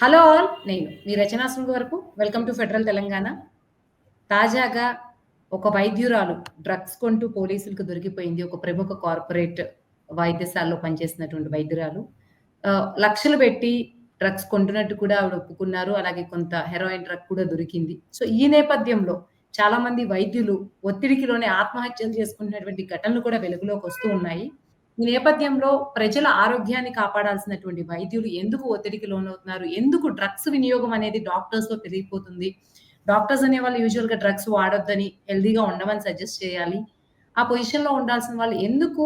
Hello all నేను మీ రచనా వరకు welcome to federal Telangana తాజాగా ఒక వైద్యురాలు డ్రగ్స్ కొంటూ పోలీసులకు దొరికిపోయింది. ఒక ప్రముఖ కార్పొరేట్ వైద్యశాలలో పనిచేస్తున్నటువంటి వైద్యురాలు. లక్షలు పెట్టి డ్రగ్స్ కొంటున్నట్టు కూడా ఆవిడ ఒప్పుకున్నారు. అలాగే కొంత హెరోయిన్ డ్రగ్ కూడా దొరికింది. సో ఈ నేపథ్యంలో చాలా మంది వైద్యులు ఒత్తిడికిలోనే ఆత్మహత్యలు చేసుకున్నటువంటి ఘటనలు కూడా వెలుగులోకి వస్తూ ఉన్నాయి. ఈ నేపథ్యంలో ప్రజల ఆరోగ్యాన్ని కాపాడాల్సినటువంటి వైద్యులు ఎందుకు ఒత్తిడికి లోనవుతున్నారు? ఎందుకు డ్రగ్స్ వినియోగం అనేది డాక్టర్స్లో పెరిగిపోతుంది? డాక్టర్స్ అనే వాళ్ళు యూజువల్గా డ్రగ్స్ వాడొద్దని హెల్దీగా ఉండమని సజెస్ట్ చేయాలి. ఆ పొజిషన్లో ఉండాల్సిన వాళ్ళు ఎందుకు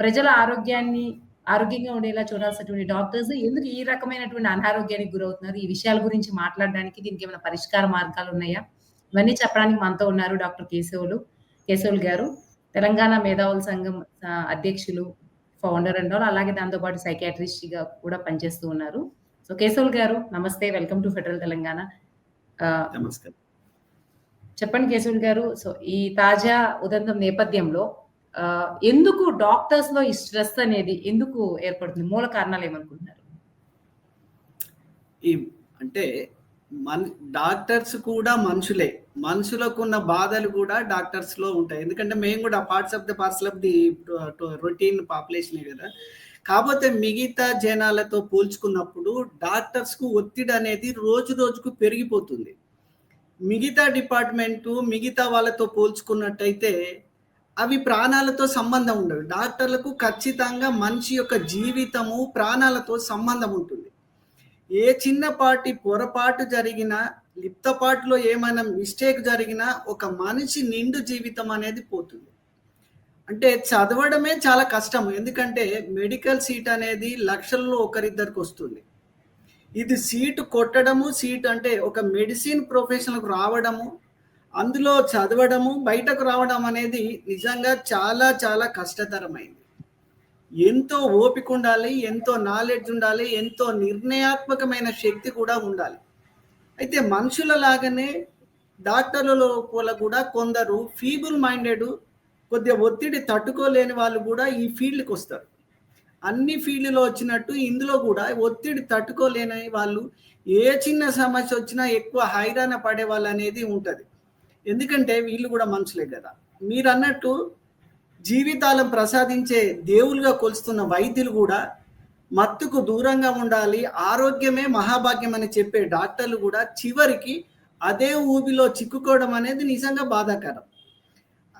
ప్రజల ఆరోగ్యాన్ని ఆరోగ్యంగా ఉండేలా చూడాల్సినటువంటి డాక్టర్స్ ఎందుకు ఈ రకమైనటువంటి అనారోగ్యానికి గురవుతున్నారు? ఈ విషయాల గురించి మాట్లాడడానికి దీనికి ఏమైనా పరిష్కార మార్గాలు ఉన్నాయా? ఇవన్నీ చెప్పడానికి మనతో ఉన్నారు డాక్టర్ కేశవులు కేశవులు గారు. తెలంగాణ మేధావుల సంఘం అధ్యక్షులు ఫౌండర్ అండ్ ఆల్ అలాగే దాంతోపాటు సైకాట్రిస్ట్గా కూడా పనిచేస్తూ ఉన్నారు. సో కేశవులు గారు నమస్తే వెల్కమ్ టు ఫెడరల్ తెలంగాణ నమస్కారం. చెప్పండి కేశవులు గారు సో ఈ తాజా ఉదంతం నేపథ్యంలో ఎందుకు డాక్టర్స్లో ఈ స్ట్రెస్ అనేది ఎందుకు ఏర్పడుతుంది? మూల కారణాలు ఏమనుకుంటున్నారు? ఈ అంటే మన్ డాక్టర్స్ కూడా మనుషులే. మనుషులకు ఉన్న బాధలు కూడా డాక్టర్స్లో ఉంటాయి. ఎందుకంటే మేము కూడా parts of the parcel of the routine పాపులేషనే కదా. కాకపోతే మిగతా జనాలతో పోల్చుకున్నప్పుడు డాక్టర్స్కు ఒత్తిడి అనేది రోజు రోజుకు పెరిగిపోతుంది. మిగతా డిపార్ట్మెంటు మిగతా వాళ్ళతో పోల్చుకున్నట్టయితే అవి ప్రాణాలతో సంబంధం ఉండదు డాక్టర్లకు ఖచ్చితంగా మనిషి యొక్క జీవితము ప్రాణాలతో సంబంధం ఉంటుంది. ఏ చిన్నపాటి పొరపాటు జరిగినా లిప్తపాటులో ఏమైనా మిస్టేక్ జరిగినా ఒక మనిషి నిండు జీవితం అనేది పోతుంది. అంటే చదవడమే చాలా కష్టం. ఎందుకంటే మెడికల్ సీట్ అనేది లక్షల్లో ఒకరిద్దరికి వస్తుంది. ఇది సీటు కొట్టడము సీట్ అంటే ఒక మెడిసిన్ ప్రొఫెషన్కు రావడము అందులో చదవడము బయటకు రావడం అనేది నిజంగా చాలా చాలా కష్టతరమైంది. ఎంతో ఓపిక ఉండాలి ఎంతో నాలెడ్జ్ ఉండాలి ఎంతో నిర్ణయాత్మకమైన శక్తి కూడా ఉండాలి. అయితే మనుషుల లాగానే డాక్టర్ల లోపల కూడా కొందరు ఫీబుల్ మైండెడ్ కొద్దిగా ఒత్తిడి తట్టుకోలేని వాళ్ళు కూడా ఈ ఫీల్డ్కి వస్తారు. అన్ని ఫీల్డ్లో వచ్చినట్టు ఇందులో కూడా ఒత్తిడి తట్టుకోలేని వాళ్ళు ఏ చిన్న సమస్య వచ్చినా ఎక్కువ హైరాణ పడే వాళ్ళు అనేది ఉంటుంది. ఎందుకంటే వీళ్ళు కూడా మనుషులే కదా. మీరు అన్నట్టు జీవితాలను ప్రసాదించే దేవులుగా కొలుస్తున్న వైద్యులు కూడా మత్తుకు దూరంగా ఉండాలి ఆరోగ్యమే మహాభాగ్యం అని చెప్పే డాక్టర్లు కూడా చివరికి అదే ఊబిలో చిక్కుకోవడం అనేది నిజంగా బాధాకరం.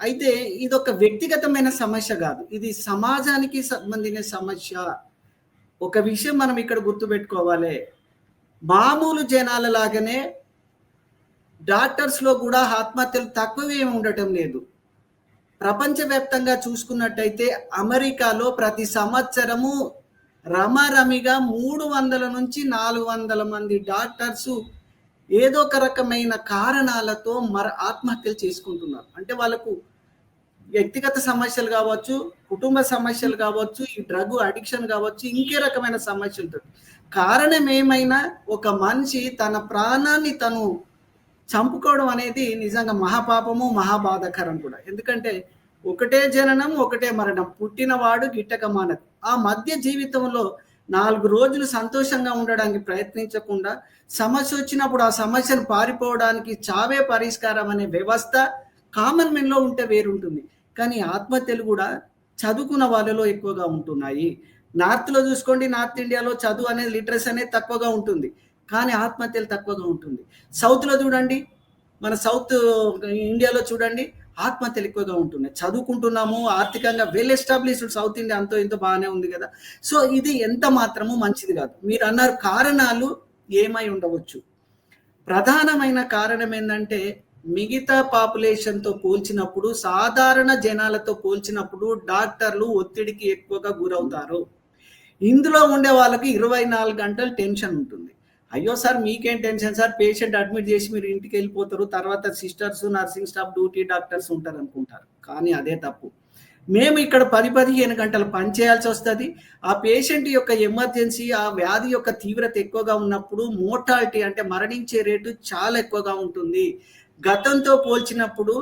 అయితే ఇది ఒక వ్యక్తిగతమైన సమస్య కాదు. ఇది సమాజానికి సంబంధించిన సమస్య. ఒక విషయం మనం ఇక్కడ గుర్తుపెట్టుకోవాలి. మామూలు జనాల లాగానే డాక్టర్స్లో కూడా ఆత్మహత్యలు తక్కువేమి ఉండటం లేదు. ప్రపంచవ్యాప్తంగా చూసుకున్నట్టయితే అమెరికాలో ప్రతి సంవత్సరము రమారమిగా మూడు వందల నుంచి నాలుగు వందల మంది డాక్టర్స్ ఏదో ఒక రకమైన కారణాలతో మర ఆత్మహత్యలు చేసుకుంటున్నారు. అంటే వాళ్ళకు వ్యక్తిగత సమస్యలు కావచ్చు కుటుంబ సమస్యలు కావచ్చు ఈ డ్రగ్ అడిక్షన్ కావచ్చు ఇంకే రకమైన సమస్యలతో కారణం ఏమైనా ఒక మనిషి తన ప్రాణాన్ని తను చంపుకోవడం అనేది నిజంగా మహాపాపము మహాబాధకరం కూడా. ఎందుకంటే ఒకటే జననం ఒకటే మరణం. పుట్టినవాడు గిట్టక మానదు ఆ మధ్య జీవితంలో నాలుగు రోజులు సంతోషంగా ఉండడానికి ప్రయత్నించకుండా సమస్య వచ్చినప్పుడు ఆ సమస్యను పారిపోవడానికి చావే పరిష్కారం అనే వ్యవస్థ కామన్ మెన్లో ఉంటే వేరుంటుంది. కానీ ఆత్మహత్యలు కూడా చదువుకున్న వాళ్ళలో ఎక్కువగా ఉంటున్నాయి. నార్త్లో చూసుకోండి నార్త్ ఇండియాలో చదువు అనేది లిటరసీ అనేది తక్కువగా ఉంటుంది. కానీ ఆత్మహత్యలు తక్కువగా ఉంటుంది. సౌత్లో చూడండి మన సౌత్ ఇండియాలో చూడండి ఆత్మహత్యలు ఎక్కువగా ఉంటున్నాయి. చదువుకుంటున్నాము ఆర్థికంగా వెల్ ఎస్టాబ్లిష్డ్ సౌత్ ఇండియా అంతో ఇంత బాగానే ఉంది కదా. సో ఇది ఎంత మాత్రము మంచిది కాదు. మీరు అన్నారు కారణాలు ఏమై ఉండవచ్చు. ప్రధానమైన కారణం ఏంటంటే మిగతా పాపులేషన్తో పోల్చినప్పుడు సాధారణ జనాలతో పోల్చినప్పుడు డాక్టర్లు ఒత్తిడికి ఎక్కువగా గురవుతారు. ఇందులో ఉండే వాళ్ళకి ఇరవై నాలుగు గంటలు టెన్షన్ ఉంటుంది. అయ్యో సార్ మీకేం టెన్షన్ సార్? పేషెంట్ అడ్మిట్ చేసి మీరు ఇంటికి వెళ్ళిపోతారు తర్వాత sisters nursing staff duty doctors ఉంటారు అనుకుంటారు కానీ అదే తప్పు. మేము ఇక్కడ పది పదిహేను గంటలు పని చేయాల్సి వస్తుంది. ఆ పేషెంట్ యొక్క ఎమర్జెన్సీ ఆ వ్యాధి యొక్క తీవ్రత ఎక్కువగా ఉన్నప్పుడు మోర్టాలిటీ అంటే మరణించే రేటు చాలా ఎక్కువగా ఉంటుంది. గతంతో పోల్చినప్పుడు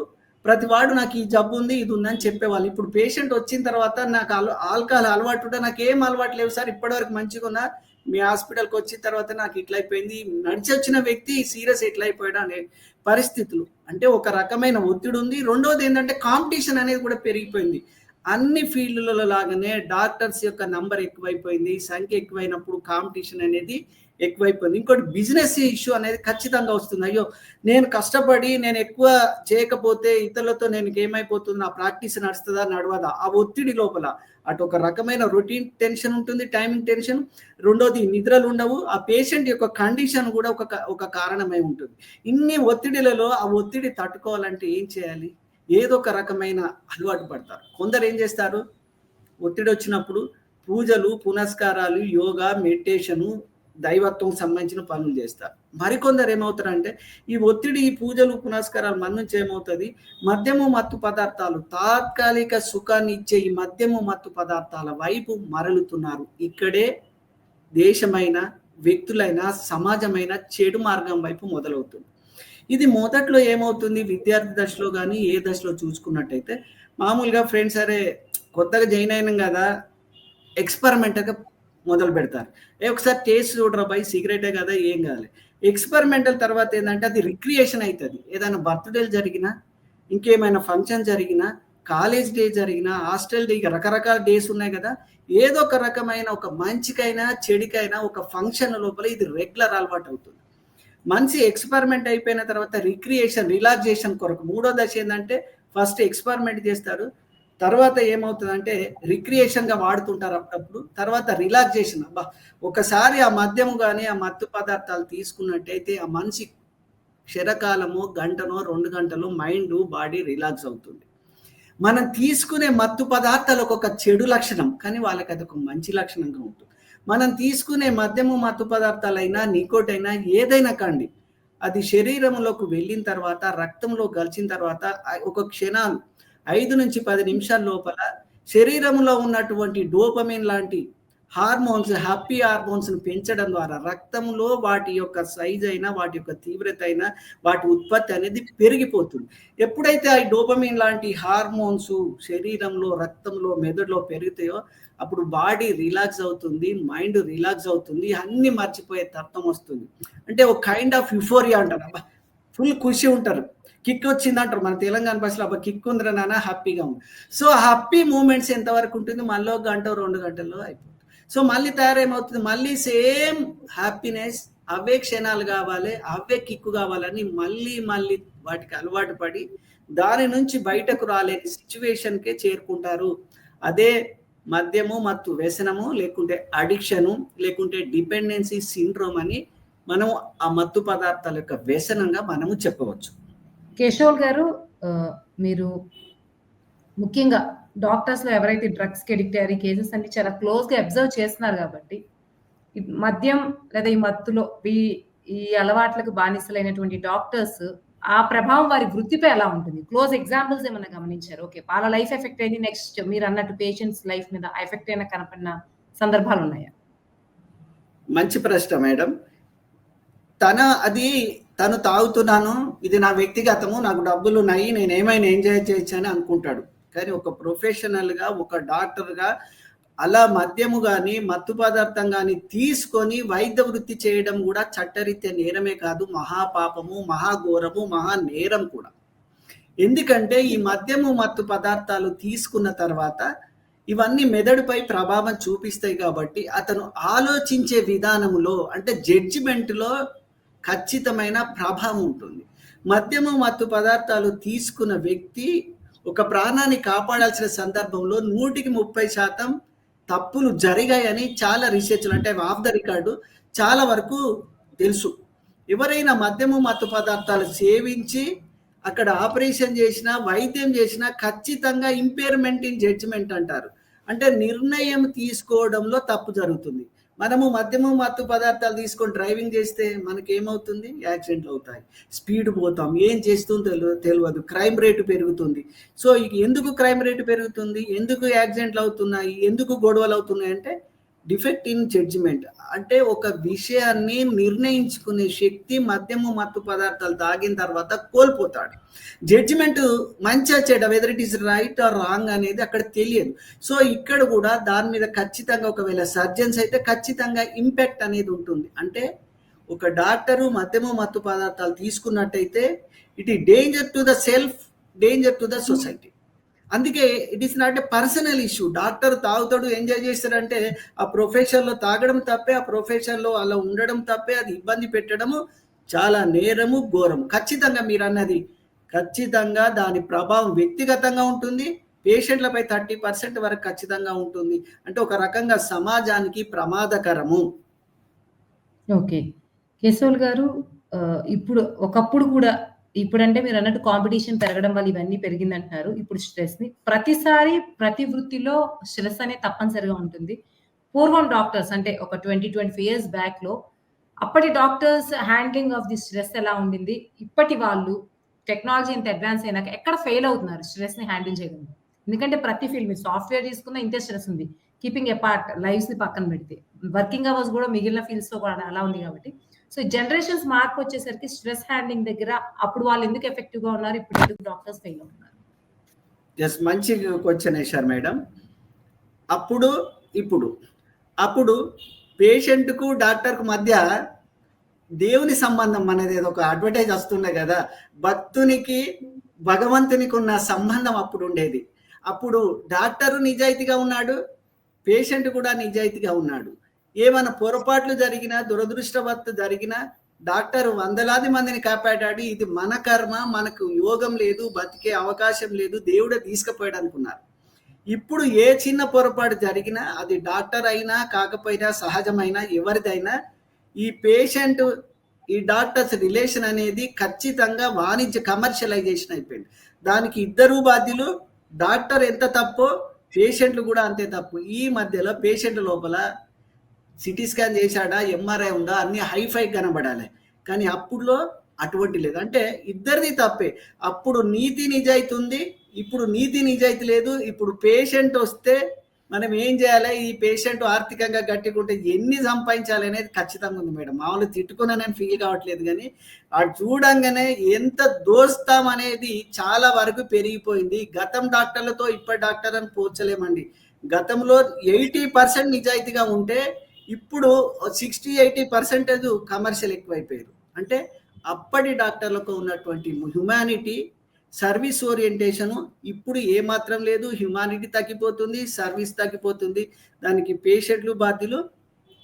ప్రతి వాడు నాకు ఈ జబ్బు ఉంది ఇది ఉందని చెప్పేవాళ్ళు. ఇప్పుడు పేషెంట్ వచ్చిన తర్వాత నాకు ఆల్కహాల్ అలవాటు ఉంటే నాకు ఏం అలవాటు లేవు సార్. ఇప్పటివరకు మంచిగా ఉన్నా మీ హాస్పిటల్కి వచ్చిన తర్వాత నాకు ఇట్లా అయిపోయింది నడిచి వచ్చిన వ్యక్తి సీరియస్ ఎట్లా అయిపోయాడు అనే పరిస్థితులు. అంటే ఒక రకమైన ఒత్తిడి ఉంది. రెండోది ఏంటంటే కాంపిటీషన్ అనేది కూడా పెరిగిపోయింది. అన్ని ఫీల్డ్లలో లాగానే డాక్టర్స్ యొక్క నంబర్ ఎక్కువైపోయింది. సంఖ్య ఎక్కువైనప్పుడు కాంపిటీషన్ అనేది ఎక్కువైపోయింది. ఇంకోటి బిజినెస్ ఇష్యూ అనేది ఖచ్చితంగా వస్తుంది. అయ్యో నేను కష్టపడి నేను ఎక్కువ చేయకపోతే ఇతరులతో నేను ఏమైపోతుంది నా ప్రాక్టీస్ నడుస్తుందా? నడవదా? ఆ ఒత్తిడి లోపల. అటు ఒక రకమైన రొటీన్ టెన్షన్ ఉంటుంది టైమింగ్ టెన్షన్ రెండోది నిద్రలు ఉండవు. ఆ పేషెంట్ యొక్క కండిషన్ కూడా ఒక ఒక కారణమై ఉంటుంది. ఇన్ని ఒత్తిడిలలో ఆ ఒత్తిడి తట్టుకోవాలంటే ఏం చేయాలి? ఏదో ఒక రకమైన అలవాటు పడతారు. కొందరు ఏం చేస్తారు? ఒత్తిడి వచ్చినప్పుడు పూజలు పునస్కారాలు యోగా మెడిటేషను దైవత్వం సంబంధించిన పనులు చేస్తారు మరికొందరు ఏమవుతారంటే ఈ ఒత్తిడి ఈ పూజలు పునస్కారాలు మన నుంచి ఏమవుతుంది? మద్యము మత్తు పదార్థాలు తాత్కాలిక సుఖాన్ని ఇచ్చే ఈ మద్యము మత్తు పదార్థాల వైపు మరలుతున్నారు. ఇక్కడే దేశమైన వ్యక్తులైన సమాజమైన చెడు మార్గం వైపు మొదలవుతుంది. ఇది మొదట్లో ఏమవుతుంది? విద్యార్థి దశలో కానీ ఏ దశలో చూసుకున్నట్టయితే మామూలుగా ఫ్రెండ్స్ అరే కొత్తగా జాయిన్ అయినాం కదా ఎక్స్పెరిమెంట్గా మొదలు పెడతారు. ఏ ఒకసారి టేస్ట్ చూడరా పై సిగరెటే కదా ఏం కాదు ఎక్స్పెరిమెంటల్ తర్వాత ఏంటంటే అది రిక్రియేషన్ అవుతుంది ఏదైనా బర్త్డేలు జరిగినా ఇంకేమైనా ఫంక్షన్ జరిగినా కాలేజ్ డే జరిగినా హాస్టల్ డే రకరకాల డేస్ ఉన్నాయి కదా. ఏదో ఒక రకమైన ఒక మంచికైనా చెడికైనా ఒక ఫంక్షన్ లోపల ఇది రెగ్యులర్ అలవాటు అవుతుంది. మంచి ఎక్స్పెరిమెంట్ అయిపోయిన తర్వాత రిక్రియేషన్ రిలాక్సేషన్ కొరకు మూడో దశ ఏంటంటే ఫస్ట్ ఎక్స్పెరిమెంట్ చేస్తారు. తర్వాత ఏమవుతుందంటే రిక్రియేషన్గా వాడుతుంటారు అప్పుడప్పుడు. తర్వాత రిలాక్సేషన్ అబ్బా ఒకసారి ఆ మద్యము కానీ ఆ మత్తు పదార్థాలు తీసుకున్నట్టయితే ఆ మనిషి క్షరకాలము గంటనో రెండు గంటలు మైండ్ బాడీ రిలాక్స్ అవుతుంది. మనం తీసుకునే మత్తు పదార్థాలు ఒక చెడు లక్షణం కానీ వాళ్ళకి అది ఒక మంచి లక్షణంగా ఉంటుంది. మనం తీసుకునే మద్యము మత్తు పదార్థాలైనా నికోటైనా ఏదైనా కండి అది శరీరంలోకి వెళ్ళిన తర్వాత రక్తంలో గలిచిన తర్వాత ఒక క్షణాలు ఐదు నుంచి పది నిమిషాల లోపల శరీరంలో ఉన్నటువంటి డోపమిన్ లాంటి హార్మోన్స్ హ్యాపీ హార్మోన్స్ని పెంచడం ద్వారా రక్తంలో వాటి యొక్క సైజ్ అయినా వాటి యొక్క తీవ్రత అయినా వాటి ఉత్పత్తి అనేది పెరిగిపోతుంది. ఎప్పుడైతే ఆ డోపమిన్ లాంటి హార్మోన్స్ శరీరంలో రక్తంలో మెదడులో పెరుగుతాయో అప్పుడు బాడీ రిలాక్స్ అవుతుంది మైండ్ రిలాక్స్ అవుతుంది అన్ని మర్చిపోయే తత్వం వస్తుంది. అంటే ఒక కైండ్ ఆఫ్ యుఫోరియా అంటారు. ఫుల్ ఖుషి ఉంటారు. కిక్ వచ్చింది అంటారు. మన తెలంగాణ భాషలో అబ్బా కిక్ ఉందిరా నాన్న హ్యాపీగా ఉంది. సో హ్యాపీ మూమెంట్స్ ఎంతవరకు ఉంటుంది? మళ్ళీ ఒక గంట రెండు గంటల్లో అయిపోతుంది. సో మళ్ళీ తయారేమవుతుంది? మళ్ళీ సేమ్ హ్యాపీనెస్ అవే క్షణాలు కావాలి అవే కిక్కు కావాలని మళ్ళీ మళ్ళీ వాటికి అలవాటు పడి దాని నుంచి బయటకు రాలేని సిచ్యువేషన్కే చేరుకుంటారు. అదే మద్యము మత్తు వ్యసనము లేకుంటే అడిక్షను లేకుంటే డిపెండెన్సీ సిండ్రోమ్ అని మనం ఆ మత్తు పదార్థాల యొక్క వ్యసనంగా మనము చెప్పవచ్చు. కేశవ్ గారు మీరు ముఖ్యంగా డాక్టర్స్లో ఎవరైతే డ్రగ్స్కి అడిక్ట్ అయ్యారు కేసెస్ అన్ని చాలా క్లోజ్గా అబ్జర్వ్ చేస్తున్నారు కాబట్టి మద్యం లేదా ఈ మత్తులో ఈ ఈ అలవాట్లకు బానిసలైనటువంటి డాక్టర్స్ ఆ ప్రభావం వారి వృత్తిపై ఎలా ఉంటుంది? క్లోజ్ ఎగ్జాంపుల్స్ ఏమైనా గమనించారు? ఓకే వాళ్ళ లైఫ్ ఎఫెక్ట్ అయింది నెక్స్ట్ మీరు అన్నట్టు పేషెంట్స్ లైఫ్ మీద ఎఫెక్ట్ అయిన కనపడిన సందర్భాలు ఉన్నాయా? మంచి ప్రశ్న మేడం. తన అది తను తాగుతున్నాను ఇది నా వ్యక్తిగతము నాకు డబ్బులు ఉన్నాయి నేను ఏమైనా ఎంజాయ్ చేయొచ్చు అని అనుకుంటాడు. కానీ ఒక ప్రొఫెషనల్గా ఒక డాక్టర్గా అలా మద్యము కానీ మత్తు పదార్థం కానీ తీసుకొని వైద్య వృత్తి చేయడం కూడా చట్టరీత్యా నేరమే కాదు మహాపాపము మహాఘోరము మహా నేరం కూడా. ఎందుకంటే ఈ మద్యము మత్తు పదార్థాలు తీసుకున్న తర్వాత ఇవన్నీ మెదడుపై ప్రభావం చూపిస్తాయి కాబట్టి అతను ఆలోచించే విధానంలో అంటే జడ్జిమెంట్లో ఖచ్చితమైన ప్రభావం ఉంటుంది. మద్యము మత్తు పదార్థాలు తీసుకున్న వ్యక్తి ఒక ప్రాణాన్ని కాపాడాల్సిన సందర్భంలో నూటికి ముప్పై శాతం తప్పులు జరిగాయని చాలా రీసెర్చ్లు అంటే ఆఫ్ ద రికార్డు చాలా వరకు తెలుసు. ఎవరైనా మద్యము మత్తు పదార్థాలు సేవించి అక్కడ ఆపరేషన్ చేసినా వైద్యం చేసినా ఖచ్చితంగా ఇంపేర్మెంట్ ఇన్ జడ్జిమెంట్ అంటారు. అంటే నిర్ణయం తీసుకోవడంలో తప్పు జరుగుతుంది. మనము మద్యము మత్తు పదార్థాలు తీసుకొని డ్రైవింగ్ చేస్తే మనకి ఏమవుతుంది యాక్సిడెంట్లు అవుతాయి. స్పీడ్ పోతాం. ఏం చేస్తుందో తెలియదు తెలియదు క్రైమ్ రేటు పెరుగుతుంది. సో ఎందుకు క్రైమ్ రేటు పెరుగుతుంది? ఎందుకు యాక్సిడెంట్లు అవుతున్నాయి? ఎందుకు గొడవలు అవుతున్నాయి అంటే డిఫెక్ట్ ఇన్ జడ్జిమెంట్. అంటే ఒక విషయాన్ని నిర్ణయించుకునే శక్తి మద్యము మత్తు పదార్థాలు తాగిన తర్వాత కోల్పోతాడు. జడ్జిమెంట్ మంచిగా చెడ్డ whether it is right or wrong అనేది అక్కడ తెలియదు. సో ఇక్కడ కూడా దాని మీద ఖచ్చితంగా ఒకవేళ సర్జన్స్ అయితే ఖచ్చితంగా ఇంపాక్ట్ అనేది ఉంటుంది. అంటే ఒక డాక్టరు మద్యము మత్తు పదార్థాలు తీసుకున్నట్టయితే ఇట్ ఈ danger to the self danger to the society అందుకే it is not a personal issue doctor తాగుతాడు ఎంజాయ్ చేస్తాడంటే ఆ ప్రొఫెషన్లో తాగడం తప్పే ఆ ప్రొఫెషన్లో అలా ఉండడం తప్పే అది ఇబ్బంది పెట్టడము చాలా నేరము ఘోరము. ఖచ్చితంగా మీరు అన్నది ఖచ్చితంగా దాని ప్రభావం వ్యక్తిగతంగా ఉంటుంది పేషెంట్లపై థర్టీ పర్సెంట్ వరకు ఖచ్చితంగా ఉంటుంది. అంటే ఒక రకంగా సమాజానికి ప్రమాదకరము. ఓకే. కేశవులు గారు ఇప్పుడు ఒకప్పుడు కూడా ఇప్పుడంటే మీరు అన్నట్టు కాంపిటీషన్ పెరగడం వల్ల ఇవన్నీ పెరిగిందంటున్నారు. ఇప్పుడు స్ట్రెస్‌ని ప్రతిసారి ప్రతి వృత్తిలో స్ట్రెస్ అనేది తప్పనిసరిగా ఉంటుంది. పూర్వం డాక్టర్స్ అంటే ఒక 20, 25 ఇయర్స్ బ్యాక్‌లో అప్పటి doctors handling of the stress ఎలా ఉండింది? ఇప్పటి వాళ్ళు టెక్నాలజీ ఇంత అడ్వాన్స్ అయినాక ఎక్కడ ఫెయిల్ అవుతున్నారు స్ట్రెస్‌ని హ్యాండిల్ చేయడం ఎందుకంటే ప్రతి ఫీల్డ్ మీరు సాఫ్ట్‌వేర్ తీసుకున్న ఇంతే స్ట్రెస్ ఉంది. కీపింగ్ ఎపార్ట్ లైవ్స్‌ని పక్కన పెడితే. వర్కింగ్ అవర్స్ కూడా మిగిలిన ఫీల్డ్స్‌లో కూడా అలా ఉంది కాబట్టి. సో జనరేషన్స్ మార్పు వచ్చేసరికి స్ట్రెస్ హ్యాండ్లింగ్ దగ్గర అప్పుడు వాళ్ళు ఎందుకు ఎఫెక్టివ్‌గా ఉన్నారు? ఇప్పుడు ఎందుకు డాక్టర్స్ ఫెయిల్ అవుతున్నారు? జస్ట్ మంచి క్వశ్చన్ వేశారు మేడం. అప్పుడు, ఇప్పుడు. అప్పుడు పేషెంట్‌కు, డాక్టర్‌కు మధ్య దేవుని సంబంధం అనేది ఏదో ఒక అడ్వర్టైజ్ వస్తుండే కదా! భక్తునికి, భగవంతునికి ఉన్న సంబంధం అప్పుడు ఉండేది. అప్పుడు డాక్టరు నిజాయితీగా ఉన్నాడు. పేషెంట్ కూడా నిజాయితీగా ఉన్నాడు. ఏమైనా పొరపాట్లు జరిగినా, దురదృష్టవత్తు జరిగినా డాక్టర్ వందలాది మందిని కాపాడాడు. ఇది మన కర్మ, మనకు యోగం లేదు, బతికే అవకాశం లేదు, దేవుడే తీసుకుపోయాడు అనుకున్నారు. ఇప్పుడు ఏ చిన్న పొరపాటు జరిగినా అది డాక్టర్ అయినా, కాకపోయినా సహజమైనా ఎవరిదైనా ఈ పేషెంట్, ఈ డాక్టర్స్ రిలేషన్ అనేది ఖచ్చితంగా వాణిజ్య కమర్షియలైజేషన్ అయిపోయింది. దానికి ఇద్దరు బాధ్యులు. డాక్టర్ ఎంత తప్పో పేషెంట్లు కూడా అంతే తప్పు. ఈ మధ్యలో పేషెంట్ లోపల సిటీ స్కాన్ చేశాడా? ఎంఆర్ఐ ఉందా? అన్నీ హైఫై కనబడాలి. కానీ అప్పుడులో అటువంటి లేదు. అంటే ఇద్దరిది తప్పే. అప్పుడు నీతి నిజాయితీ ఉంది. ఇప్పుడు నీతి నిజాయితీ లేదు. ఇప్పుడు పేషెంట్ వస్తే మనం ఏం చేయాలి? ఈ పేషెంట్ ఆర్థికంగా గట్టికుంటే ఎన్ని సంపాదించాలి అనేది ఖచ్చితంగా ఉంది మేడం. మామూలుగా తిట్టుకున్నానని ఫీల్ కావట్లేదు కానీ ఆడు చూడంగానే ఎంత దోస్తాం అనేది చాలా వరకు పెరిగిపోయింది. గతం డాక్టర్లతో ఇప్పటి డాక్టర్‌లను పోల్చలేమండి. గతంలో 80% నిజాయితీగా ఉంటే ఇప్పుడు 60, 80% కమర్షియల్ ఎక్కువైపోయారు. అంటే అప్పటి డాక్టర్లకు ఉన్నటువంటి హ్యుమానిటీ, సర్వీస్ ఓరియంటేషను ఇప్పుడు ఏమాత్రం లేదు. హ్యుమానిటీ తగ్గిపోతుంది. సర్వీస్ తగ్గిపోతుంది. దానికి పేషెంట్లు బాధ్యులు.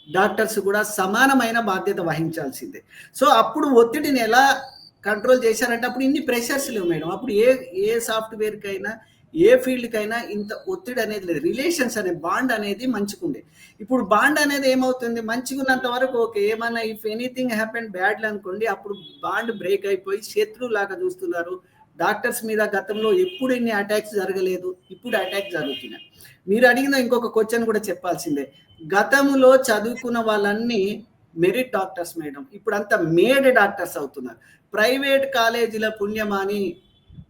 డాక్టర్స్ కూడా సమానమైన బాధ్యత వహించాల్సిందే. సో, అప్పుడు ఒత్తిడిని ఎలా కంట్రోల్ చేశారంటే అప్పుడు ఇన్ని ప్రెషర్స్ లేవు మేడం. అప్పుడు ఏ ఏ సాఫ్ట్‌వేర్‌కైనా, ఏ ఫీల్డ్‌కైనా ఇంత ఒత్తిడి అనేది లేదు. రిలేషన్స్ అనే బాండ్ అనేది మంచిగుండే. ఇప్పుడు బాండ్ అనేది ఏమవుతుంది? మంచిగున్నంత వరకు ఓకే. ఏమన్నా ఇఫ్ ఎనీథింగ్ హ్యాపెండ్ బ్యాడ్‌లీ అనుకోండి అప్పుడు బాండ్ బ్రేక్ అయిపోయి శత్రువులాగా చూస్తున్నారు. డాక్టర్స్ మీద గతంలో ఎప్పుడు ఇన్ని అటాక్స్ జరగలేదు. ఇప్పుడు అటాక్ జరుగుతున్నాయి. మీరు అడిగిన ఇంకొక క్వశ్చన్ కూడా చెప్పాల్సిందే. గతంలో చదువుకున్న వాళ్ళన్నీ మెరిట్ డాక్టర్స్ మేడం. ఇప్పుడంతా మేడ్ డాక్టర్స్ అవుతున్నారు. ప్రైవేట్ కాలేజీల పుణ్యమాని,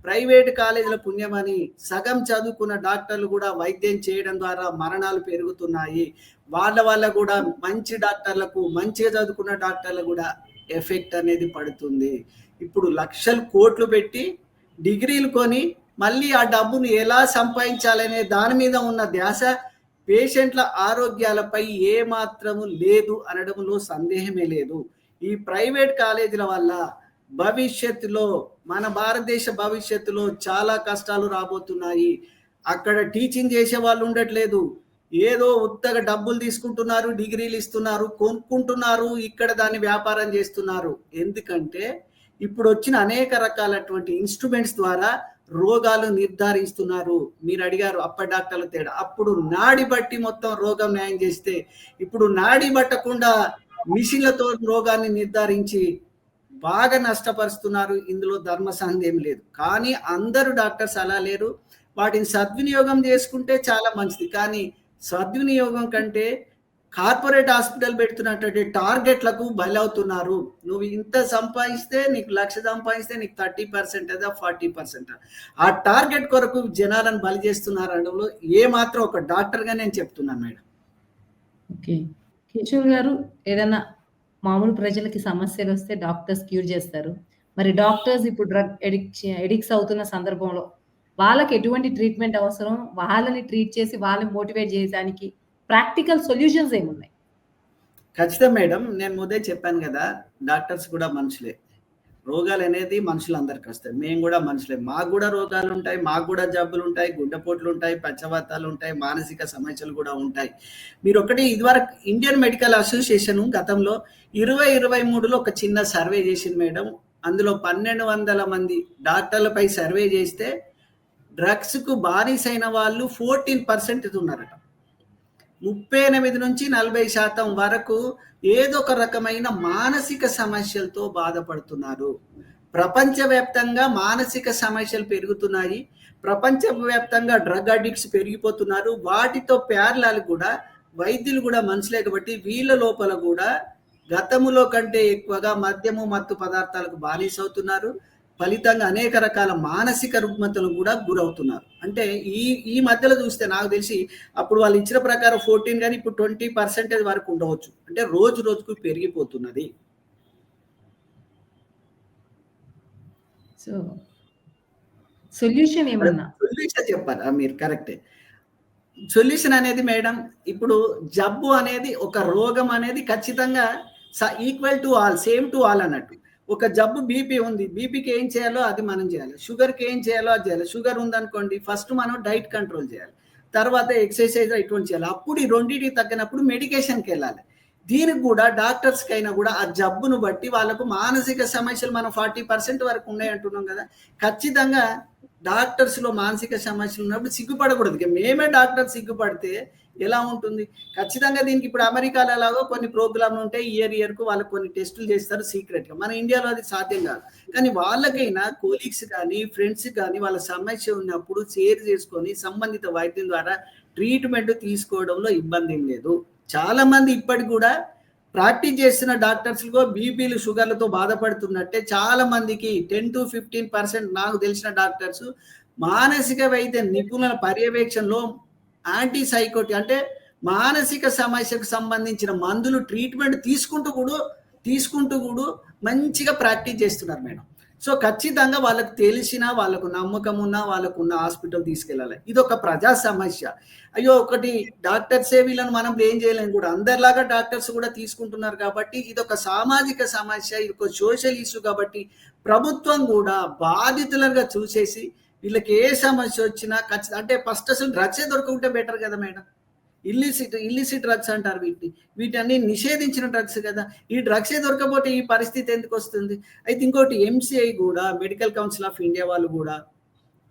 ప్రైవేట్ కాలేజీల పుణ్యమని సగం చదువుకున్న డాక్టర్లు కూడా వైద్యం చేయడం ద్వారా మరణాలు పెరుగుతున్నాయి. వాళ్ళ వల్ల కూడా మంచి డాక్టర్లకు, మంచిగా చదువుకున్న డాక్టర్లకు కూడా ఎఫెక్ట్ అనేది పడుతుంది. ఇప్పుడు లక్షలు, కోట్లు పెట్టి డిగ్రీలు కొని మళ్ళీ ఆ డబ్బును ఎలా సంపాదించాలనే దాని మీద ఉన్న ధ్యాస పేషెంట్ల ఆరోగ్యాలపై ఏమాత్రము లేదు అనడంలో సందేహమే లేదు. ఈ ప్రైవేట్ కాలేజీల వల్ల భవిష్యత్తులో మన భారతదేశ భవిష్యత్తులో చాలా కష్టాలు రాబోతున్నాయి. అక్కడ టీచింగ్ చేసే వాళ్ళు ఉండట్లేదు. ఏదో ఉత్తగా డబ్బులు తీసుకుంటున్నారు. డిగ్రీలు ఇస్తున్నారు. కొనుక్కుంటున్నారు. ఇక్కడ దాన్ని వ్యాపారం చేస్తున్నారు. ఎందుకంటే ఇప్పుడు వచ్చిన అనేక రకాలటువంటి ఇన్‌స్ట్రుమెంట్స్ ద్వారా రోగాలు నిర్ధారిస్తున్నారు. మీరు అడిగారు అప్పటి డాక్టర్ల తేడా. అప్పుడు నాడి బట్టి మొత్తం రోగం న్యాయం చేస్తే, ఇప్పుడు నాడి పట్టకుండా మిషన్‌లతో రోగాన్ని నిర్ధారించి బాగా నష్టపరుస్తున్నారు. ఇందులో ధర్మ సందేహం లేదు. కానీ అందరూ డాక్టర్స్ అలా లేరు. వాటిని సద్వినియోగం చేసుకుంటే చాలా మంచిది. కానీ సద్వినియోగం కంటే కార్పొరేట్ హాస్పిటల్ పెడుతున్నటువంటి టార్గెట్‌లకు బలవుతున్నారు. నువ్వు ఇంత సంపాదిస్తే నీకు లక్ష సంపాదిస్తే నీకు 30% అదా 40% ఆ టార్గెట్ కొరకు జనాలను బలి చేస్తున్నారు అనడంలో ఏమాత్రం ఒక డాక్టర్‌గా నేను చెప్తున్నాను మేడం. ఓకే. కిషోర్ గారు ఏదైనా మామూలు ప్రజలకి సమస్యలు వస్తే డాక్టర్స్ క్యూర్ చేస్తారు మరి డాక్టర్స్ ఇప్పుడు డ్రగ్ ఎడిక్ట్ ఎడిక్ట్స్ అవుతున్న సందర్భంలో వాళ్ళకి ఎటువంటి ట్రీట్మెంట్ అవసరం? వాళ్ళని ట్రీట్ చేసి వాళ్ళని మోటివేట్ చేయడానికి ప్రాక్టికల్ సొల్యూషన్స్ ఏమున్నాయి? ఖచ్చితం మేడం. నేను ముందే చెప్పాను కదా డాక్టర్స్ కూడా మనుషులే. రోగాలు అనేది మనుషులందరికీ వస్తాయి మేము కూడా మనుషులే. మాకు కూడా రోగాలు ఉంటాయి మాకు కూడా జబ్బులు ఉంటాయి గుడ్డపోట్లు ఉంటాయి పచ్చవాతాలు ఉంటాయి మానసిక సమస్యలు కూడా ఉంటాయి. మీరు ఒకటి ఇదివరకు ఇండియన్ మెడికల్ అసోసియేషన్ గతంలో 2023లో ఒక చిన్న సర్వే చేసింది మేడం. అందులో 1200 మంది డాక్టర్లపై సర్వే చేస్తే డ్రగ్స్‌కు బానిసైన వాళ్ళు 14% ఉన్నారట. 38-40% వరకు ఏదో ఒక రకమైన మానసిక సమస్యలతో బాధపడుతున్నారు. ప్రపంచవ్యాప్తంగా మానసిక సమస్యలు పెరుగుతున్నాయి. ప్రపంచవ్యాప్తంగా డ్రగ్ అడిక్ట్స్ పెరిగిపోతున్నారు. వాటితో ప్యారలల్ కూడా వైద్యులు కూడా మనుషులే కాబట్టి వీళ్ళ లోపల కూడా గతములో కంటే ఎక్కువగా మద్యము, మత్తు పదార్థాలకు బానిసవుతున్నారు. ఫలితంగా అనేక రకాల మానసిక రుగ్మతలకు గూడా గురవుతున్నారు. అంటే ఈ ఈ మధ్యలో చూస్తే నాకు తెలిసి అప్పుడు వాళ్ళు ఇచ్చిన ప్రకారం 14 గాని ఇప్పుడు 20% వరకు ఉండవచ్చు. అంటే రోజు రోజుకు పెరిగిపోతున్నది. సో, సొల్యూషన్ ఏమన్నా? సొల్యూషన్ చెప్పాలి. ఆ! మీరు కరెక్టే. సొల్యూషన్ అనేది మేడం ఇప్పుడు జబ్బు అనేది ఒక రోగం అనేది ఖచ్చితంగా equal to all same to all అన్నట్టు. ఒక జబ్బు బీపీ ఉంది. బీపీకి ఏం చేయాలో అది మనం చేయాలి. షుగర్‌కి ఏం చేయాలో అది చేయాలి. షుగర్ ఉందనుకోండి ఫస్ట్ మనం డైట్ కంట్రోల్ చేయాలి. తర్వాత ఎక్సర్‌సైజ్ ఇటువంటి చేయాలి. అప్పుడు ఈ రెండింటికి తగ్గినప్పుడు మెడికేషన్‌కెళ్ళాలి. దీనికి కూడా డాక్టర్స్కి అయినా కూడా ఆ జబ్బును బట్టి వాళ్ళకు మానసిక సమస్యలు మనం 40% వరకు ఉన్నాయి అంటున్నాం కదా ఖచ్చితంగా డాక్టర్స్‌లో మానసిక సమస్యలు ఉన్నప్పుడు సిగ్గుపడకూడదు. మేమే డాక్టర్ సిగ్గుపడితే ఎలా ఉంటుంది? ఖచ్చితంగా దీనికి ఇప్పుడు అమెరికాలో ఎలాగో కొన్ని ప్రోగ్రాంలు ఉంటాయి. ఇయర్ ఇయర్‌కు వాళ్ళకి కొన్ని టెస్టులు చేస్తారు సీక్రెట్‌గా. మన ఇండియాలో అది సాధ్యం కాదు కానీ వాళ్ళకైనా కోలీగ్స్ కానీ ఫ్రెండ్స్ కానీ వాళ్ళ సమస్య ఉన్నప్పుడు షేర్ చేసుకొని సంబంధిత వైద్యం ద్వారా ట్రీట్‌మెంట్ తీసుకోవడంలో ఇబ్బందేం లేదు. చాలామంది ఇప్పటికి కూడా ప్రాక్టీస్ చేస్తున్న డాక్టర్స్‌లో బీపీలు, షుగర్‌లతో బాధపడుతున్నట్టే చాలా మందికి 10-15% నాకు తెలిసిన డాక్టర్స్ మానసిక వైద్య నిపుణుల పర్యవేక్షణలో యాంటీ సైకోటి అంటే మానసిక సమస్యకు సంబంధించిన మందులు ట్రీట్మెంట్ తీసుకుంటూ కూడా తీసుకుంటూ కూడా మంచిగా ప్రాక్టీస్ చేస్తున్నారు మేడం. సో, ఖచ్చితంగా వాళ్ళకి తెలిసినా, వాళ్ళకు నమ్మకం ఉన్నా, వాళ్ళకున్న హాస్పిటల్ తీసుకెళ్ళాలి. ఇదొక ప్రజా సమస్య. అయ్యో! ఒకటి డాక్టర్సే వీళ్ళని మనం ఏం చేయలేము కూడా అందరిలాగా డాక్టర్స్ కూడా తీసుకుంటున్నారు కాబట్టి ఇదొక సామాజిక సమస్య. ఇది ఒక సోషల్ ఇష్యూ కాబట్టి ప్రభుత్వం కూడా బాధితులుగా చూసేసి వీళ్ళకి ఏ సమస్య వచ్చినా ఖచ్చిత అంటే ఫస్ట్ అసలు డ్రగ్సే దొరకకుంటే బెటర్ కదా మేడం. ఇల్లిసిట్ ఇల్లిసిట్ డ్రగ్స్ అంటారు వీటిని. వీటన్ని నిషేధించిన డ్రగ్స్ కదా ఈ డ్రగ్సే దొరకపోతే ఈ పరిస్థితి ఎందుకు వస్తుంది అయితే ఇంకోటి ఎంసీఐ కూడా మెడికల్ కౌన్సిల్ ఆఫ్ ఇండియా వాళ్ళు కూడా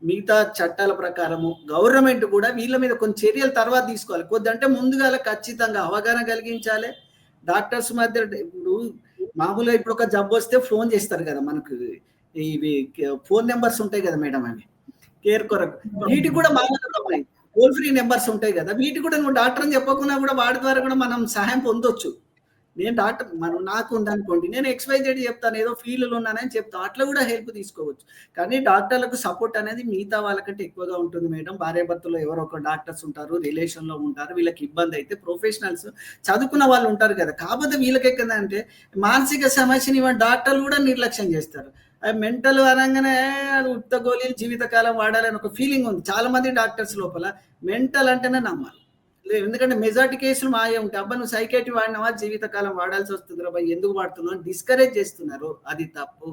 మిగతా చట్టాల ప్రకారము గవర్నమెంట్ కూడా వీళ్ళ మీద కొన్ని చర్యలు తర్వాత తీసుకోవాలి. కొద్దంటే ముందుగాల ఖచ్చితంగా అవగాహన కలిగించాలి. డాక్టర్స్ మధ్య ఇప్పుడు మామూలుగా ఇప్పుడు ఒక జబ్బు వస్తే ఫోన్ చేస్తారు కదా మనకు ఇవి ఫోన్ నెంబర్స్ ఉంటాయి కదా మేడం అవి. కేర్ కొరకు. వీటికి కూడా బాగా టోల్ ఫ్రీ నెంబర్స్ ఉంటాయి కదా వీటికి కూడా నువ్వు డాక్టర్ అని చెప్పకుండా కూడా వాటి ద్వారా కూడా మనం సహాయం పొందొచ్చు. నేను డాక్టర్ మనం నాకు ఉందనుకోండి. నేను ఎక్స్‌వైజెడ్ చెప్తాను. ఏదో ఫీల్డ్‌లో ఉన్నానని చెప్తా. అట్లా కూడా హెల్ప్ తీసుకోవచ్చు. కానీ డాక్టర్లకు సపోర్ట్ అనేది మిగతా వాళ్ళకంటే ఎక్కువగా ఉంటుంది మేడం. భార్యాభర్తలు ఎవరో ఒక డాక్టర్స్ ఉంటారు. రిలేషన్‌లో ఉంటారు. వీళ్ళకి ఇబ్బంది అయితే ప్రొఫెషనల్స్ చదువుకున్న వాళ్ళు ఉంటారు కదా కాకపోతే వీళ్ళకి ఎక్కడి అంటే మానసిక సమస్యని ఇవ్వని డాక్టర్లు కూడా నిర్లక్ష్యం చేస్తారు. మెంటల్ అనగానే అది ఉత్త గోళీలు జీవితకాలం వాడాలని ఒక ఫీలింగ్ ఉంది. చాలా మంది డాక్టర్స్ లోపల మెంటల్ అంటేనే నమ్మాలి. లేదు ఎందుకంటే మెజార్టీ కేసులు మాయే ఉంటాయి. అబ్బా! నువ్వు సైకియాట్రీ వాడినావా జీవితకాలం వాడాల్సి వస్తుందిరా రా ఎందుకు వాడుతున్నావు అని డిస్కరేజ్ చేస్తున్నారు. అది తప్పు.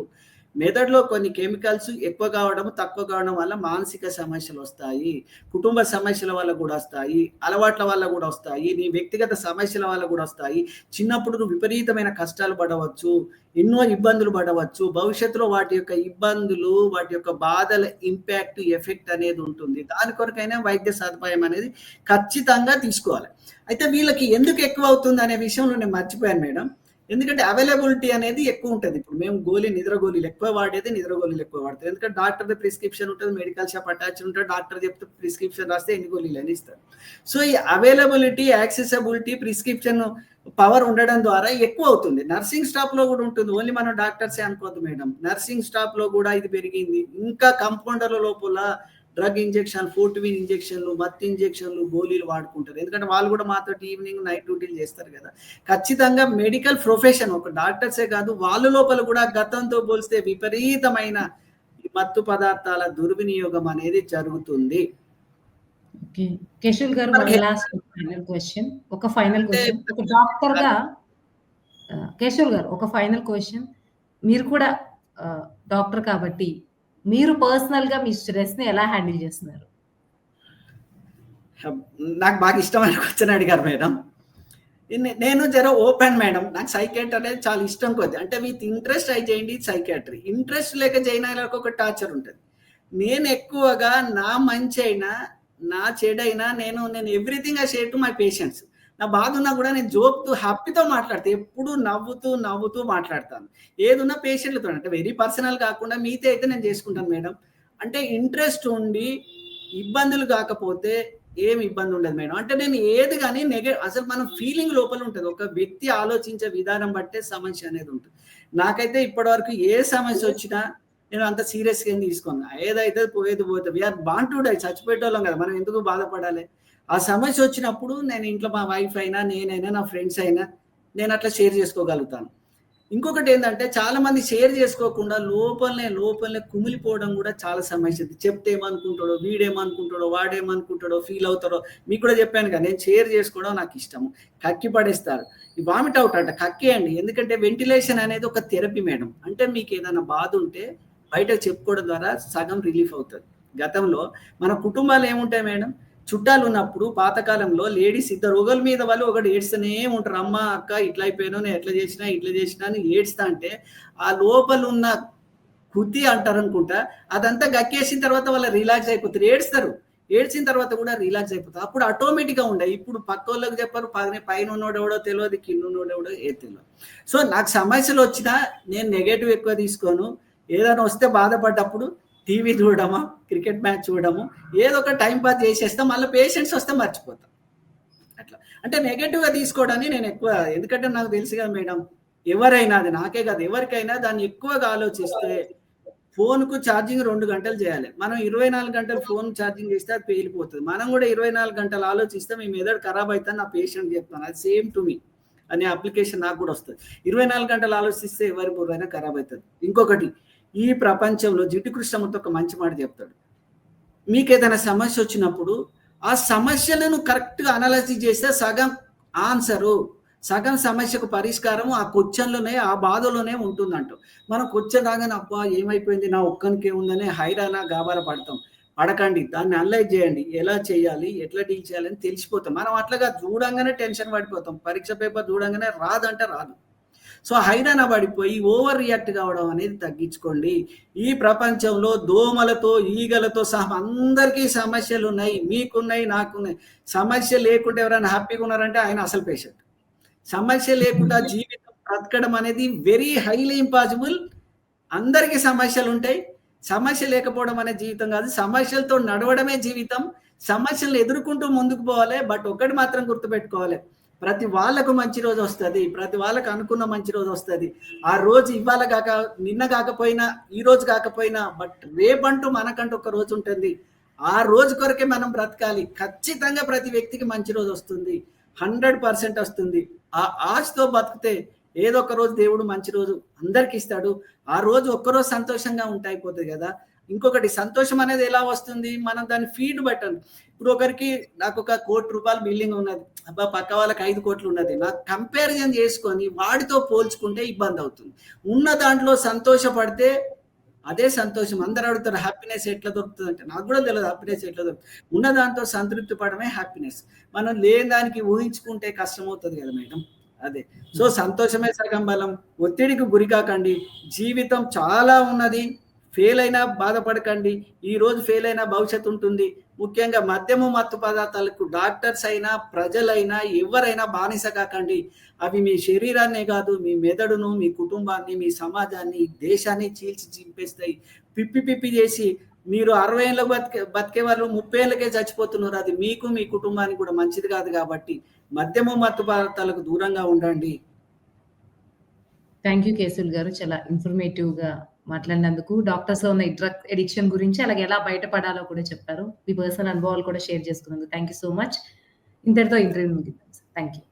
మెదడులో కొన్ని కెమికల్స్ ఎక్కువ కావడం, తక్కువ కావడం వల్ల మానసిక సమస్యలు వస్తాయి కుటుంబ సమస్యల వల్ల కూడా వస్తాయి. అలవాట్ల వల్ల కూడా వస్తాయి. నీ వ్యక్తిగత సమస్యల వల్ల కూడా వస్తాయి. చిన్నప్పుడు నువ్వు విపరీతమైన కష్టాలు పడవచ్చు. ఎన్నో ఇబ్బందులు పడవచ్చు. భవిష్యత్తులో వాటి యొక్క ఇబ్బందులు, వాటి యొక్క బాధల ఇంపాక్ట్, ఎఫెక్ట్ అనేది ఉంటుంది. దాని కొరకైనా వైద్య సదుపాయం అనేది ఖచ్చితంగా తీసుకోవాలి. అయితే వీళ్ళకి ఎందుకు ఎక్కువ అవుతుంది అనే విషయంలో నేను మర్చిపోయాను మేడం. ఎందుకంటే అవైలబిలిటీ అనేది ఎక్కువ ఉంటుంది ఇప్పుడు మేము గోళీ నిద్ర గోళీలు ఎక్కువ వాడేది నిద్ర గోళీలు ఎక్కువ వాడతారు. ఎందుకంటే డాక్టర్‌ది ప్రిస్క్రిప్షన్ ఉంటుంది మెడికల్ షాప్ అటాచ్ ఉంటుంది డాక్టర్ చెప్తే ప్రిస్క్రిప్షన్ రాస్తే ఎన్ని గోళీలని ఇస్తారు. సో, ఈ అవైలబిలిటీ, యాక్సెసబిలిటీ ప్రిస్క్రిప్షన్ పవర్ ఉండడం ద్వారా ఎక్కువ అవుతుంది. నర్సింగ్ స్టాఫ్‌లో కూడా ఉంటుంది. ఓన్లీ మనం డాక్టర్సే అనుకోవద్దు మేడం. నర్సింగ్ స్టాఫ్‌లో కూడా ఇది పెరిగింది. ఇంకా కంపౌండర్‌ల లోపల డ్రగ్ ఇంజెక్షన్ ఫోర్టివిన్ ఇంజెక్షన్లు మత్తు ఇంజెక్షన్లు గోళీలు వాడుకుంటారు. ఎందుకంటే వాళ్ళు కూడా మాతో ఈవినింగ్ నైట్ డ్యూటీలు చేస్తారు కదా. ఖచ్చితంగా మెడికల్ ప్రొఫెషన్ ఒక డాక్టర్సే కాదు వాళ్ళ లోపల కూడా గతంతో పోలిస్తే విపరీతమైన మత్తు పదార్థాల దుర్వినియోగం అనేది జరుగుతుంది. ఓకే. కేశవ్ గారు మనకి- లాస్ట్ ఫైనల్ క్వశ్చన్ ఒక ఫైనల్ అంటే- క్వశ్చన్ ఒక డాక్టర్గా ఆ, కేశవ్ గారు ఒక ఫైనల్ క్వశ్చన్ మీరు కూడా డాక్టర్ కాబట్టి మీరు పర్సనల్గా మీ స్ట్రెస్ని ఎలా హ్యాండిల్ చేస్తున్నారు? నాకు బాగా ఇష్టమైన క్వశ్చన్ అడిగారు మేడం. నేను జర ఓపెన్ మేడం. నాకు సైకేట్రీ అనేది చాలా ఇష్టం కొద్ది. అంటే విత్ ఇంట్రెస్ట్ అయి చేయండి సైకేట్రీ ఇంట్రెస్ట్ లేక చేయడానికి ఒక టార్చర్ ఉంటుంది. నేను ఎక్కువగా నా మంచి అయినా నా చెడైనా నేను నేను everything I share to my patients నా బాధ ఉన్నా కూడా నేను జోక్తూ హ్యాపీతో మాట్లాడతా ఎప్పుడు నవ్వుతూ నవ్వుతూ మాట్లాడతాను. ఏదున్నా పేషెంట్లతో అంటే వెరీ పర్సనల్ కాకుండా మీతో అయితే నేను చేసుకుంటాను మేడం. అంటే ఇంట్రెస్ట్ ఉండి ఇబ్బందులు కాకపోతే ఏం ఇబ్బంది ఉండదు మేడం. అంటే నేను ఏది కానీ నెగటివ్ అసలు మనం ఫీలింగ్ లోపల ఉంటుంది. ఒక వ్యక్తి ఆలోచించే విధానం బట్టే సమస్య అనేది ఉంటుంది. నాకైతే ఇప్పటివరకు ఏ సమస్య వచ్చినా నేను అంత సీరియస్గా ఏం తీసుకున్నా ఏదైతే పోయేది పోతే వీఆర్ బాన్ టు చచ్చిపోయేటోళ్ళం కదా మనం ఎందుకు బాధపడాలి? ఆ సమస్య వచ్చినప్పుడు నేను ఇంట్లో మా వైఫ్ అయినా నేనైనా నా ఫ్రెండ్స్ అయినా నేను అట్లా షేర్ చేసుకోగలుగుతాను. ఇంకొకటి ఏంటంటే చాలా మంది షేర్ చేసుకోకుండా లోపలనే లోపలనే కుమిలిపోవడం కూడా చాలా సమస్య. చెప్తే ఏమనుకుంటాడో వీడేమనుకుంటాడో వాడేమనుకుంటాడో ఫీల్ అవుతాడో మీకు కూడా చెప్పాను కదా నేను షేర్ చేసుకోవడం నాకు ఇష్టము. కక్కి పడేస్తారు. వామిట్ అవుట్ అంట కక్కేయండి ఎందుకంటే వెంటిలేషన్ అనేది ఒక థెరపీ మేడం అంటే మీకు ఏదైనా బాధ ఉంటే బయటకు చెప్పుకోవడం ద్వారా సగం రిలీఫ్ అవుతుంది. గతంలో మన కుటుంబాలు ఏముంటాయి మేడం చుట్టాలు ఉన్నప్పుడు పాతకాలంలో లేడీస్ ఇద్దరు ఒకరి మీద వాళ్ళు ఒకటి ఏడ్స్తూనే ఉంటారు. అమ్మ అక్క ఇట్లా అయిపోయాను నేను ఎట్లా చేసినా ఇట్లా చేసినా అని ఏడ్స్తా అంటే ఆ లోపల ఉన్న కుతి అంటారు అనుకుంటా అదంతా గక్కేసిన తర్వాత వాళ్ళు రిలాక్స్ అయిపోతారు. ఏడుస్తారు. ఏడ్చిన తర్వాత కూడా రిలాక్స్ అయిపోతారు. అప్పుడు ఆటోమేటిక్గా ఉండే. ఇప్పుడు పక్క వాళ్ళకి చెప్పారు పైన పైన ఉన్నోడు ఎవడో తెలియదు కింద ఉన్నోడు ఎవడో ఏ తెలియదు సో నాకు సమస్యలు వచ్చినా నేను నెగటివ్ ఎక్కువ తీసుకోను. ఏదైనా వస్తే బాధపడ్డప్పుడు టీవీ చూడడమా క్రికెట్ మ్యాచ్ చూడడము ఏదో ఒక టైం పాస్ చేసేస్తాం మళ్ళీ పేషెంట్స్ వస్తే మర్చిపోతాం. అట్లా. అంటే నెగటివ్గా తీసుకోవడాన్ని నేను ఎక్కువ ఎందుకంటే నాకు తెలుసు కదా మేడం ఎవరైనా అది నాకే కాదు ఎవరికైనా దాన్ని ఎక్కువగా ఆలోచిస్తే ఫోన్కు ఛార్జింగ్ రెండు గంటలు చేయాలి. మనం ఇరవై నాలుగు గంటలు ఫోన్ ఛార్జింగ్ చేస్తే అది పేలిపోతుంది. మనం కూడా ఇరవై నాలుగు గంటలు ఆలోచిస్తే మీ మెదడు ఖరాబ్ అవుతుంది నా పేషెంట్ చెప్తాను. అది సేమ్ టు మీ అనే అప్లికేషన్ నాకు కూడా వస్తుంది. ఇరవై నాలుగు గంటలు ఆలోచిస్తే ఎవరి బుర్రైనా ఖరాబ్ అవుతుంది. ఇంకొకటి ఈ ప్రపంచంలో జిడ్డు కృష్ణమూర్తి ఒక మంచి మాట చెప్తాడు. మీకు ఏదైనా సమస్య వచ్చినప్పుడు ఆ సమస్యలను కరెక్ట్గా అనాలసిస్ చేస్తే సగం ఆన్సరు సగం సమస్యకు పరిష్కారం ఆ క్వశ్చన్లోనే ఆ బాధలోనే ఉంటుందంట మనం క్వశ్చన్ రాగానే అబ్బా ఏమైపోయింది? నా ఒక్కనికి ఏముందని హైరానా గాబార పడతాం. పడకండి దాన్ని అనలైజ్ చేయండి. ఎలా చేయాలి? ఎట్లా డీల్ చేయాలని తెలిసిపోతాం. మనం అట్లాగా చూడంగానే టెన్షన్ పడిపోతాం. పరీక్ష పేపర్ చూడంగానే రాదంటే రాదు. సో హైరాణ పడిపోయి ఓవర్ రియాక్ట్ కావడం అనేది తగ్గించుకోండి. ఈ ప్రపంచంలో దోమలతో ఈగలతో సహా అందరికీ సమస్యలు ఉన్నాయి. మీకున్నాయి నాకున్నాయి. సమస్య లేకుండా ఎవరైనా హ్యాపీగా ఉన్నారంటే ఆయన అసలు పేషెంట్. సమస్య లేకుండా జీవితం బ్రతకడం అనేది వెరీ హైలీ ఇంపాసిబుల్. అందరికీ సమస్యలు ఉంటాయి. సమస్య లేకపోవడం అనే జీవితం కాదు. సమస్యలతో నడవడమే జీవితం. సమస్యలు ఎదుర్కొంటూ ముందుకు పోవాలి. బట్ ఒకటి మాత్రం గుర్తుపెట్టుకోవాలి. ప్రతి వాళ్ళకు మంచి రోజు వస్తుంది ప్రతి వాళ్ళకు అనుకున్న మంచి రోజు వస్తుంది. ఆ రోజు ఇవాళ కాక నిన్న కాకపోయినా ఈ రోజు కాకపోయినా బట్ రేపంటూ మనకంటూ ఒక రోజు ఉంటుంది. ఆ రోజు కొరకే మనం బ్రతకాలి. ఖచ్చితంగా ప్రతి వ్యక్తికి మంచి రోజు వస్తుంది. హండ్రెడ్ పర్సెంట్ వస్తుంది. ఆ ఆశతో బతికితే ఏదో ఒక రోజు దేవుడు మంచి రోజు అందరికి ఇస్తాడు. ఆ రోజు ఒక్కరోజు సంతోషంగా ఉంటాయిపోతుంది కదా. ఇంకొకటి సంతోషం అనేది ఎలా వస్తుంది? మనం దాని ఫీడ్ బట్టండి ఇప్పుడు ఒకరికి నాకు ఒక కోటి రూపాయల బిల్డింగ్ ఉన్నది. అబ్బా పక్క వాళ్ళకి ఐదు కోట్లు ఉన్నది. నాకు కంపారిజన్ చేసుకొని వాడితో పోల్చుకుంటే ఇబ్బంది అవుతుంది. ఉన్న దాంట్లో సంతోషపడితే అదే సంతోషం. అందరు అడుగుతారు హ్యాపీనెస్ ఎట్లా దొరుకుతుంది? అంటే నాకు కూడా తెలియదు హ్యాపీనెస్ ఎట్లా దొరుకుతుంది? ఉన్న దాంతో సంతృప్తి పడమే హ్యాపీనెస్ మనం లేని దానికి ఊహించుకుంటే కష్టం అవుతుంది కదా మేడం? అదే. సో సంతోషమే సగం బలం. ఒత్తిడికి గురి కాకండి. జీవితం చాలా ఉన్నది. ఫెయిల్ అయినా బాధపడకండి. ఈ రోజు ఫెయిల్ అయినా భవిష్యత్తు ఉంటుంది. ముఖ్యంగా మద్యము మత్తు పదార్థాలకు డాక్టర్స్ అయినా ప్రజలైనా ఎవరైనా బానిస కాకండి. అవి మీ శరీరాన్నే కాదు మీ మెదడును మీ కుటుంబాన్ని మీ సమాజాన్ని దేశాన్ని చీల్చి చింపేస్తాయి. పిప్పి పిప్పి చేసి మీరు అరవై ఏళ్ళకు బతికే బతికే వాళ్ళు ముప్పై ఏళ్ళకే చచ్చిపోతున్నారు. అది మీకు మీ కుటుంబానికి కూడా మంచిది కాదు కాబట్టి మద్యము మత్తు పదార్థాలకు దూరంగా ఉండండి. థ్యాంక్ యూ కేసుల్ గారు. చాలా ఇన్ఫర్మేటివ్గా మాట్లాడినందుకు మాట్లాడినందుకు. డాక్టర్స్‌లో ఉన్న డ్రగ్ ఎడిక్షన్ గురించి, అలాగే ఎలా బయటపడాలో కూడా చెప్పారు. మీ పర్సనల్ అనుభవాలు కూడా షేర్ చేసుకున్నందుకు థ్యాంక్ యూ సో మచ్. ఇంతటితో ఇంటర్వ్యూ ముగిద్దాం. Thank you.